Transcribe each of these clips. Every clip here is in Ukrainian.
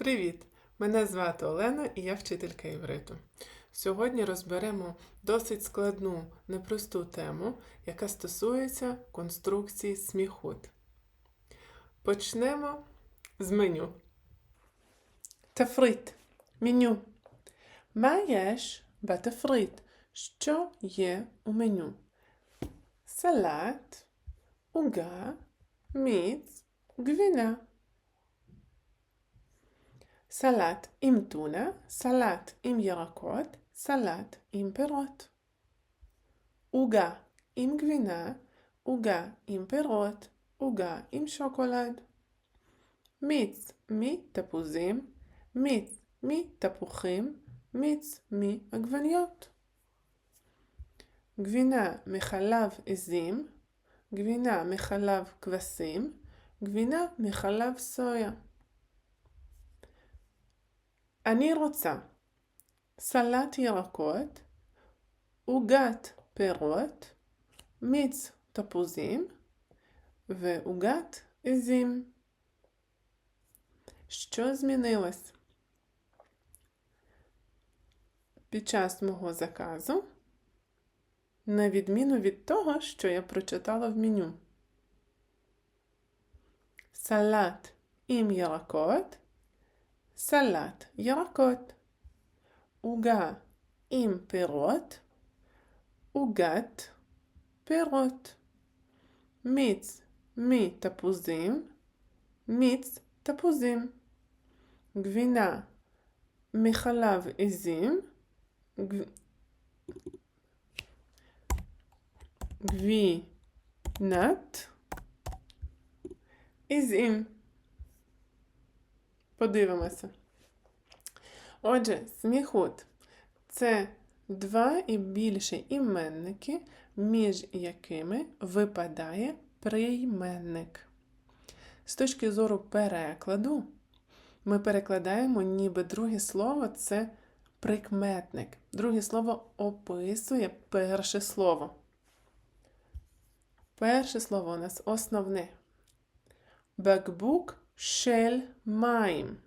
Привіт! Мене звати Олена і я вчителька івриту. Сьогодні розберемо досить складну, непросту тему, яка стосується конструкції сміхут. Почнемо з меню. Тефрит. Меню. Маєш батефрит. Що є у меню? Салат, уга, міц, гвіна. סלט עם טונה, סלט עם ירקות, סלט עם פירות. עוגה עם גבינה, עוגה עם פירות, עוגה עם שוקולד. מיץ מתפוזים, מיץ מתפוחים, מיץ מעגבניות. גבינה מחלב עזים, גבינה מחלב כבשים, גבינה מחלב סויה. אני רוצה סלט ירקות, עוגת פירות, מיץ תפוזים ועוגת עזים. Що змінилось? Під час мого заказу, на відміну від того, що я прочитала в меню. Салат עם ירקות, סלט ירקות, עוגה עם פירות, עוגת פירות, מיץ מתפוזים, מיץ תפוזים, גבינה מחלב עזים, גב... גבינת עזים. Подивимося. Отже, сміхут це два і більше іменники, між якими випадає прийменник. З точки зору перекладу, ми перекладаємо, ніби друге слово це прикметник. Друге слово описує перше слово. Перше слово у нас основне. Бекбук шель майм.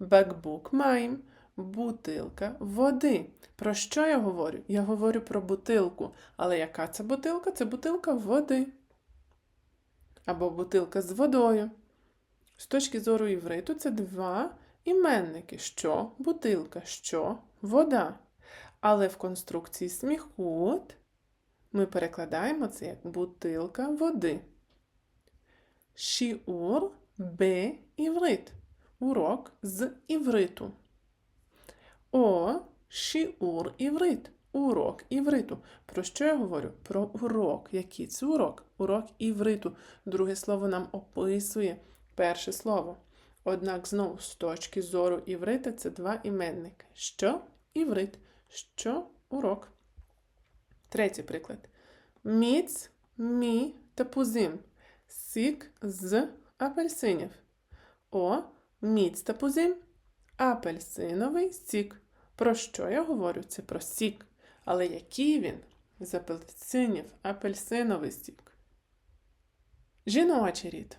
Бекбук майм бутилка води. Про що я говорю? Я говорю про бутилку. Але яка це бутилка? Це бутилка води. Або бутилка з водою. З точки зору івриту, це два іменники. Що бутилка, що вода. Але в конструкції сміхут ми перекладаємо це як бутилка води. Шіур Б. Іврит. Урок з івриту. О. Шіур іврит. Урок івриту. Про що я говорю? Про урок. Який це урок? Урок івриту. Друге слово нам описує перше слово. Однак знову з точки зору іврита це два іменники. Що іврит? Що урок? Третій приклад. Міц, мі та пузим. Сік з апельсинів. О, міць та пузим. Апельсиновий сік. Про що я говорю? Це про сік. Але який він? З апельсинів, апельсиновий сік. Жіночий рід.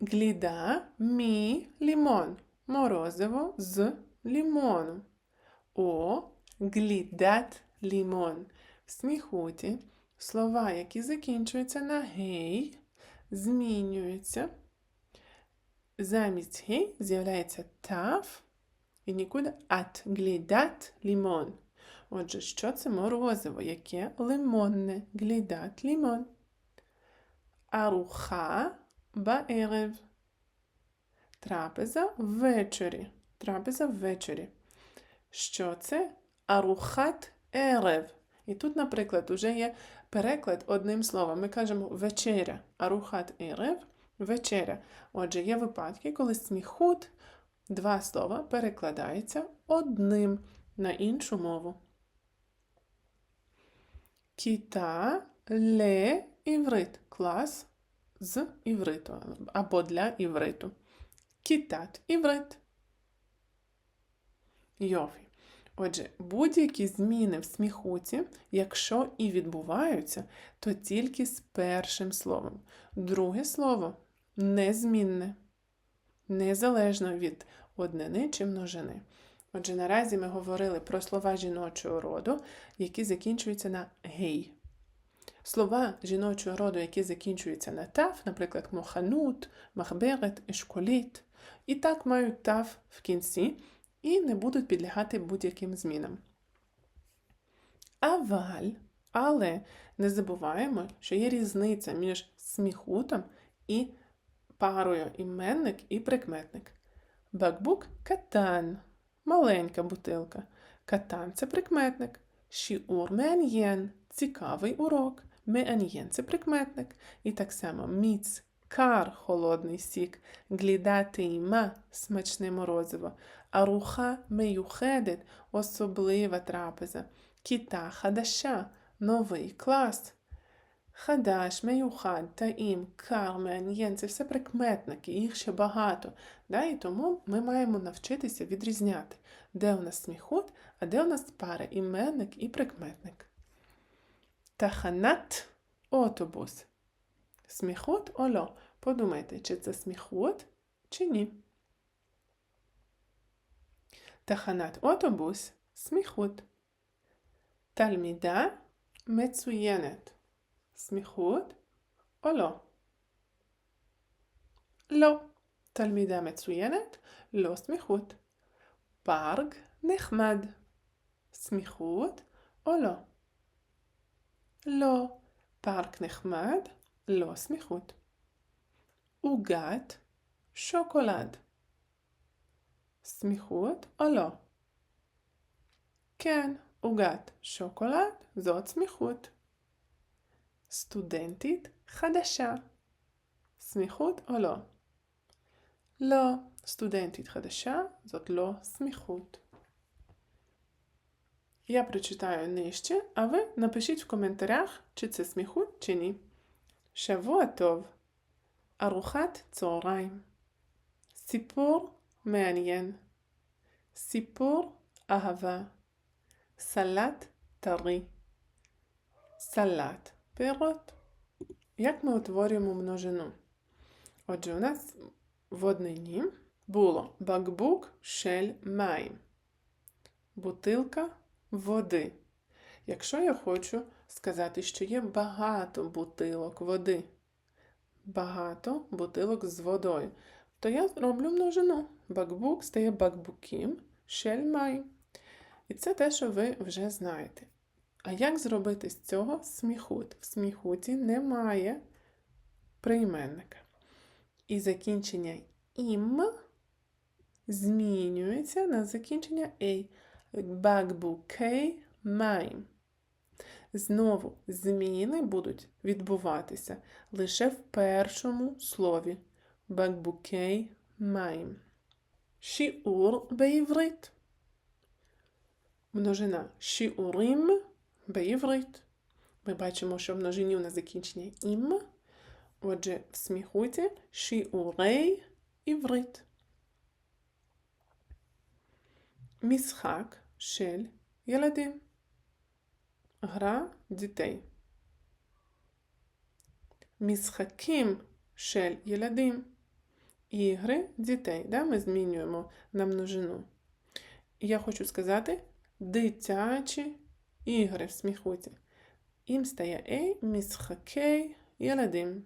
Гліда, мі, лімон. Морозиво з лімоном. О, глідат лімон. В сміхуті слова, які закінчуються на гей, змінюються. Замість гей з'являється тав і нікуди ат глідат лімон. Отже, що це морозиво? Яке лимонне? Глідат лімон. Аруха баерев. Трапеза ввечері. Трапеза ввечері. Що це? Арухат ерев. І тут, наприклад, уже є переклад одним словом. Ми кажемо вечеря. Арухат ерев вечеря. Отже, є випадки, коли сміхут два слова перекладаються одним на іншу мову. Кіта ле іврит. Клас з івриту або для івриту. Кітат іврит. Йофі. Отже, будь-які зміни в сміхуті, якщо і відбуваються, то тільки з першим словом. Друге слово незмінне, незалежно від однини чи множини. Отже, наразі ми говорили про слова жіночого роду, які закінчуються на гей. Слова жіночого роду, які закінчуються на тав, наприклад, моханут, махберет, ешколіт, і так мають тав в кінці і не будуть підлягати будь-яким змінам. Аваль, але не забуваємо, що є різниця між сміхутом і парою іменник і прикметник. Бакбук катан, маленька бутилка. Катан це прикметник. Шіур меан'єн цікавий урок. Меан'єн це прикметник. І так само міц, кар холодний сік, глідатима смачне морозиво, аруха меюхедет особлива трапеза, кіта хадаша новий клас. Хадаш, меюхад, таїм, кар, меан'єн – це все прикметники, їх ще багато. Да? І тому ми маємо навчитися відрізняти, де у нас сміхут, а де у нас пара іменник і прикметник. Таханат отобус. Сміхут ольо. Подумайте, чи це сміхут, чи ні. Таханат отобус сміхут. Тальміда мецуєнет. סמיכות או לא? לא. תלמידה מצוינת, לא סמיכות. פארק נחמד. סמיכות או לא? לא. פארק נחמד, לא סמיכות. עוגת שוקולד. סמיכות או לא? כן, עוגת שוקולד זאת סמיכות. סטודנטית חדשה. סמיכות או לא? לא. סטודנטית חדשה זאת לא סמיכות. Я прочитаю нижче, а ви напишіть в коментарях, чи це сміхут, чи ні. שבוע טוב. ארוחת צהריים. סיפור מעניין. סיפור אהבה. סלט טרי. Салат. Пирот. Як ми утворюємо множину? Отже, у нас в однині було бакбук шель майм. Бутилка води. Якщо я хочу сказати, що є багато бутилок води, багато бутилок з водою, то я роблю множину. Бакбук стає бакбукім, шель майм. І це те, що ви вже знаєте. А як зробити з цього сміхут? В сміхуті немає прийменника. І закінчення ім змінюється на закінчення ей. Бакбукей майм. Знову зміни будуть відбуватися лише в першому слові. Бакбукей майм. Шіур бейврит. Множина шіурим беїврит. Ми бачимо, що в множині у нас закінчення ім. Отже, в сміхуті шіурей іврит. Місхак шель єладим. Гра дітей. Місхаким шель єладим. Ігри дітей. Да? Ми змінюємо на множину. І я хочу сказати дитячі Ігри, в сміхуті. Ім стає ей, місхакей, єладим.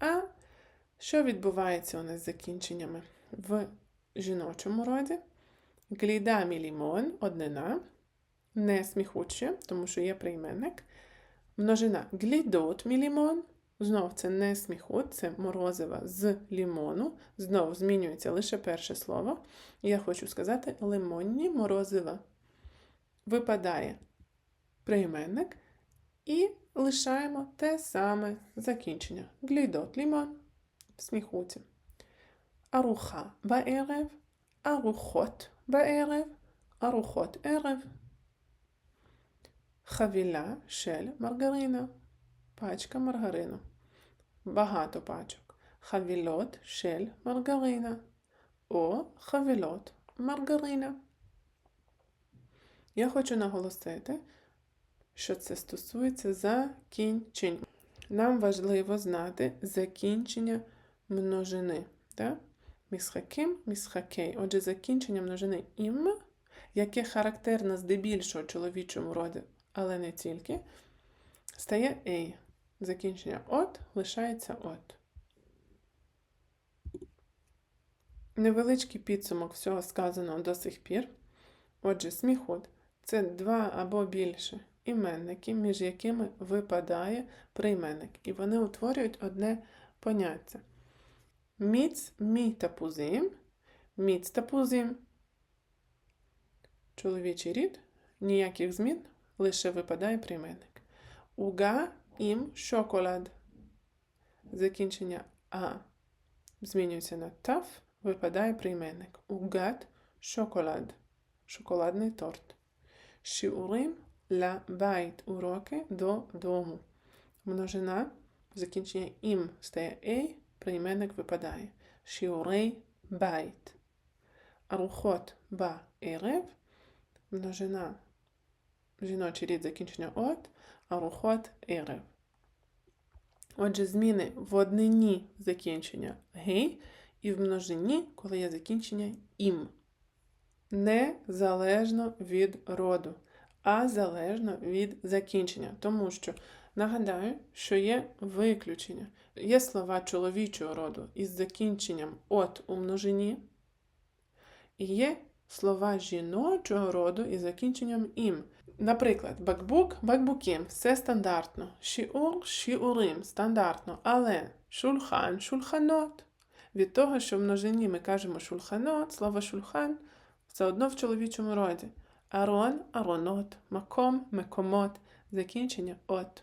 А що відбувається у нас з закінченнями в жіночому роді? Гліда мілімон однина, не сміхуче, тому що є прийменник. Множина глідот мілімон. Знов це не сміхут, це морозива з лімону. знову змінюється лише перше слово. Я хочу сказати лимонні морозива випадає прийменник і лишаємо те саме закінчення. Глідот лімон в сміхуці. Аруха баерев, арухот баерев, арухот ерев. Хавіля шель маргарина. Пачка маргарину. Багато пачок. Хавілот шель маргарина. О хавілот маргарина. Я хочу наголосити, що це стосується закінчень. Нам важливо знати закінчення множини. Так? Місхаким, місхакей. Отже, закінчення множини ім, яке характерне здебільшого чоловічому роді, але не тільки, стає ей. Закінчення от лишається от. Невеличкий підсумок всього сказаного до сих пір. Отже, сміхот це два або більше іменники, між якими випадає прийменник, і вони утворюють одне поняття. Міц мі тапузим, міц тапузим. Чоловічий рід, ніяких змін, лише випадає прийменник. Уга ім шоколад. Закінчення А змінюється на таф, випадає прийменник. Угат шоколад. Шоколадний торт. Шіурим ла байт уроки до дому. Множина, закінчення ім стає ей, прийменник випадає. Шіурей байт. Арухот ба ерев. Множина, жіночий рід закінчення от, арухот ерев. Отже, зміни в однині закінчення гей і в множині, коли є закінчення ім. Незалежно від роду, а залежно від закінчення. Тому що нагадаю, що є виключення. Є слова чоловічого роду із закінченням от у множині, і є слова жіночого роду із закінченням ім. Наприклад, бакбук, бакбукім все стандартно. Шіур, шіурим стандартно, але шульхан, шульханот. Від того, що в множині ми кажемо шульханот, слово шульхан все одно в чоловічому роді. Арон, аронот, маком, мекомот, закінчення от.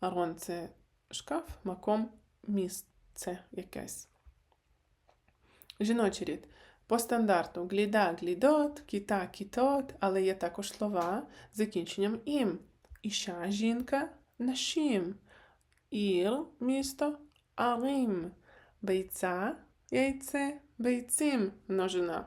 Арон це шкаф, маком місце якесь. Жіночий рід. По стандарту гліда, глідот, кіта, кітот, але є також слова з закінченням ім. Іша жінка, нашім. Ір місто, арим. Бейця, яйце, бейцим множина.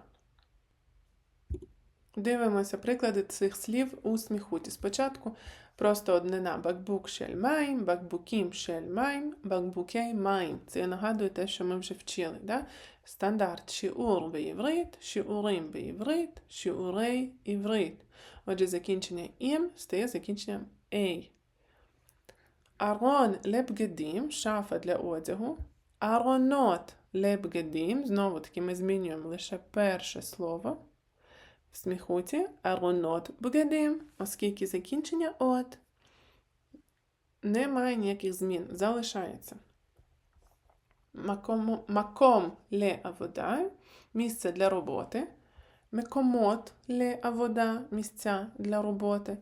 Дивимося приклади цих слів у сміхуті. Спочатку просто однина бакбук шель майм, бакбукім шель майм, бакбукей майм. Це нагадує те, що ми вже вчили. Да? Стандарт шіур беєврит, шіурим беєврит, шіурей іврит. Отже, закінчення ім стає закінченням ей. Арон лебгедім, шафа для одягу. Аронот лебгедім, знову таки ми змінюємо лише перше слово. В сміхуті аронот бгедим, оскільки закінчення от немає ніяких змін, залишається. Маком, маком ле авода місце для роботи. Мекомот ле авода місця для роботи.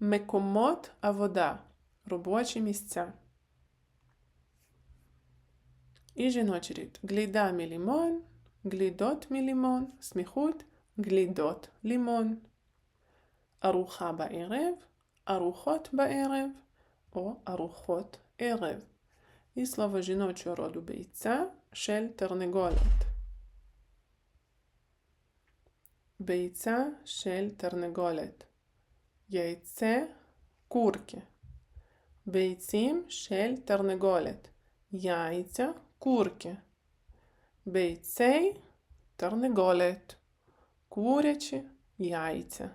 Мекомот авода робочі місця. І жіночий рід. Гліда мілімон, глідот мілімон, сміхут, глідот лімон. ארוחה בערב, ארוחות בערב או ארוחות ערב. І слово жіночого роду бійця шель тернеголет. Бійця шель тернеголет. Яйце курки. Бійцім шель тернеголет. Яйця курки. Бейцей тернеголет. курячі яйця.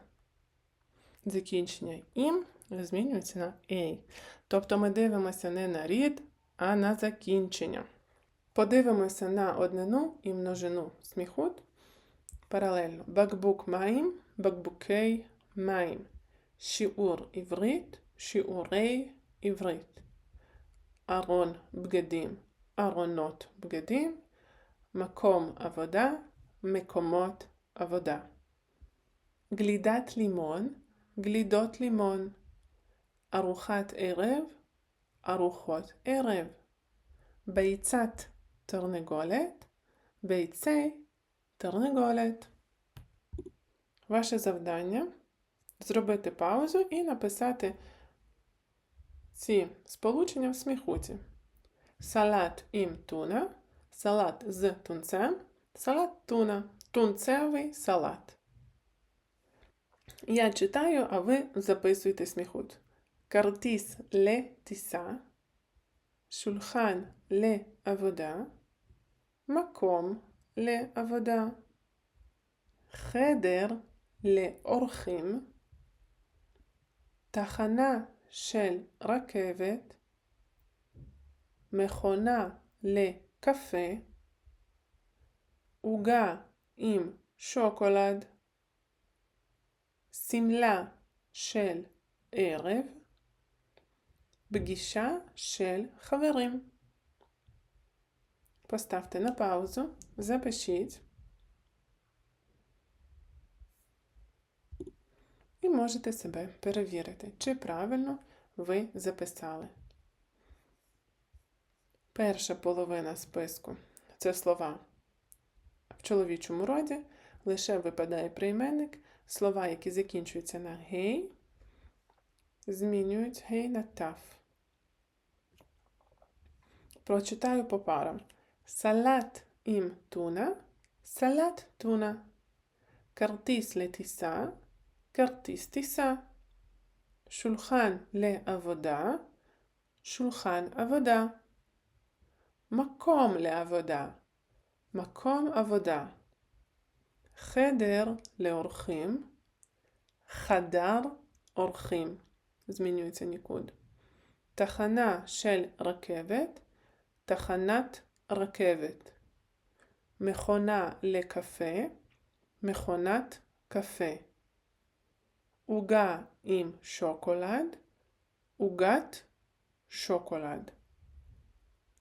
Закінчення ім змінюється на ей. Тобто ми дивимося не на рід, а на закінчення. Подивимося на однину і множину сміхут. Паралельно бакбук маїм, бакбукей маїм. Шіур іврит, шіурей іврит. Арон бгедим, аронот бгедим, маком авода, мекомот עבודה. גלידת לימון, גלידות לימון. ארוחת ערב, ארוחות ערב. ביצת תרנגולת, ביצי тернеголет. Ваше завдання зробити паузу і написати ці сполучення в сміхуті. Салат ім туна, салат з тунцем, салат туна, тунцевий салат. Я читаю, а ви записуйте сміхут. Картіс ле тіса, шульхан ле авода, маком לעבודה. חדר לאורחים. תחנה של רכבת. מכונה לקפה. עוגה עם שוקולד. שמלה של ערב. פגישה של חברים. Поставте на паузу, запишіть. І можете себе перевірити, чи правильно ви записали. Перша половина списку це слова в чоловічому роді лише випадає прийменник, слова, які закінчуються на гей, змінюють гей на таф. Прочитаю по парам. Салат ім туна, салат туна. Картіс летіса, картис тіса. шулхан ле авода, шульхан авода. Маком ле авода. מקום עבודה, חדר לאורחים, חדר אורחים, הזמינו את הניקוד, תחנה של רכבת, תחנת רכבת, מכונה לקפה, מכונת קפה, עוגה עם שוקולד, עוגת שוקולד,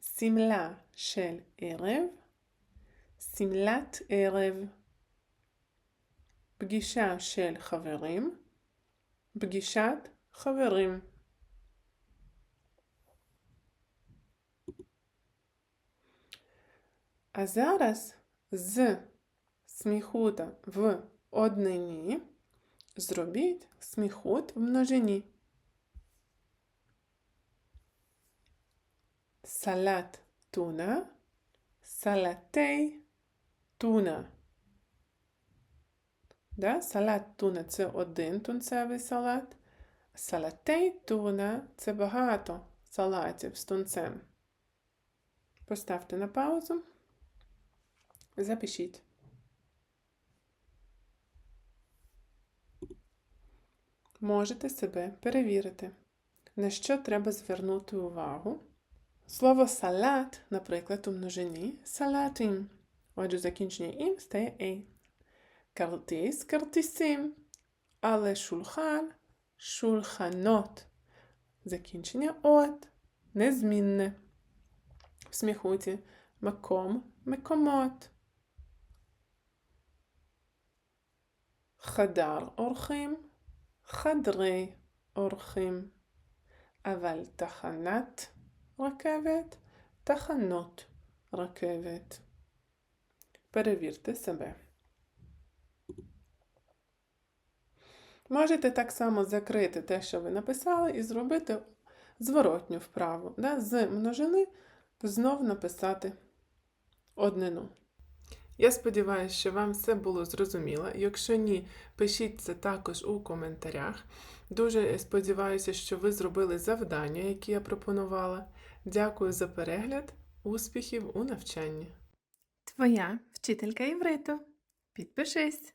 שמלה של ערב, שמלת ערב. פגישה של חברים, פגישת חברים. А зараз з сміхута в однині зробіть сміхут в множині. Салат туна, салатей туна. Да? Салат туна це один тунцевий салат. Салатей туна це багато салатів з тунцем. Поставте на паузу. Запишіть. Можете себе перевірити, на що треба звернути увагу. Слово салат, наприклад, у множині салатим. Отже, закінчення ім стає ей. Картис картисим. Але шулхан шулханот. Закінчення от незмінне. В сміхуті маком מקומות. חדר אורחים, חדרי אורחים. אבל תחנת רכבת, תחנות רכבת. Перевірте себе. Можете так само закрити те, що ви написали, і зробити зворотню вправу. Да? З множини знов написати однину. Я сподіваюся, що вам все було зрозуміло. Якщо ні, пишіть це також у коментарях. Дуже сподіваюся, що ви зробили завдання, які я пропонувала. Дякую за перегляд, успіхів у навчанні! Твоя вчителька івриту. Підпишись!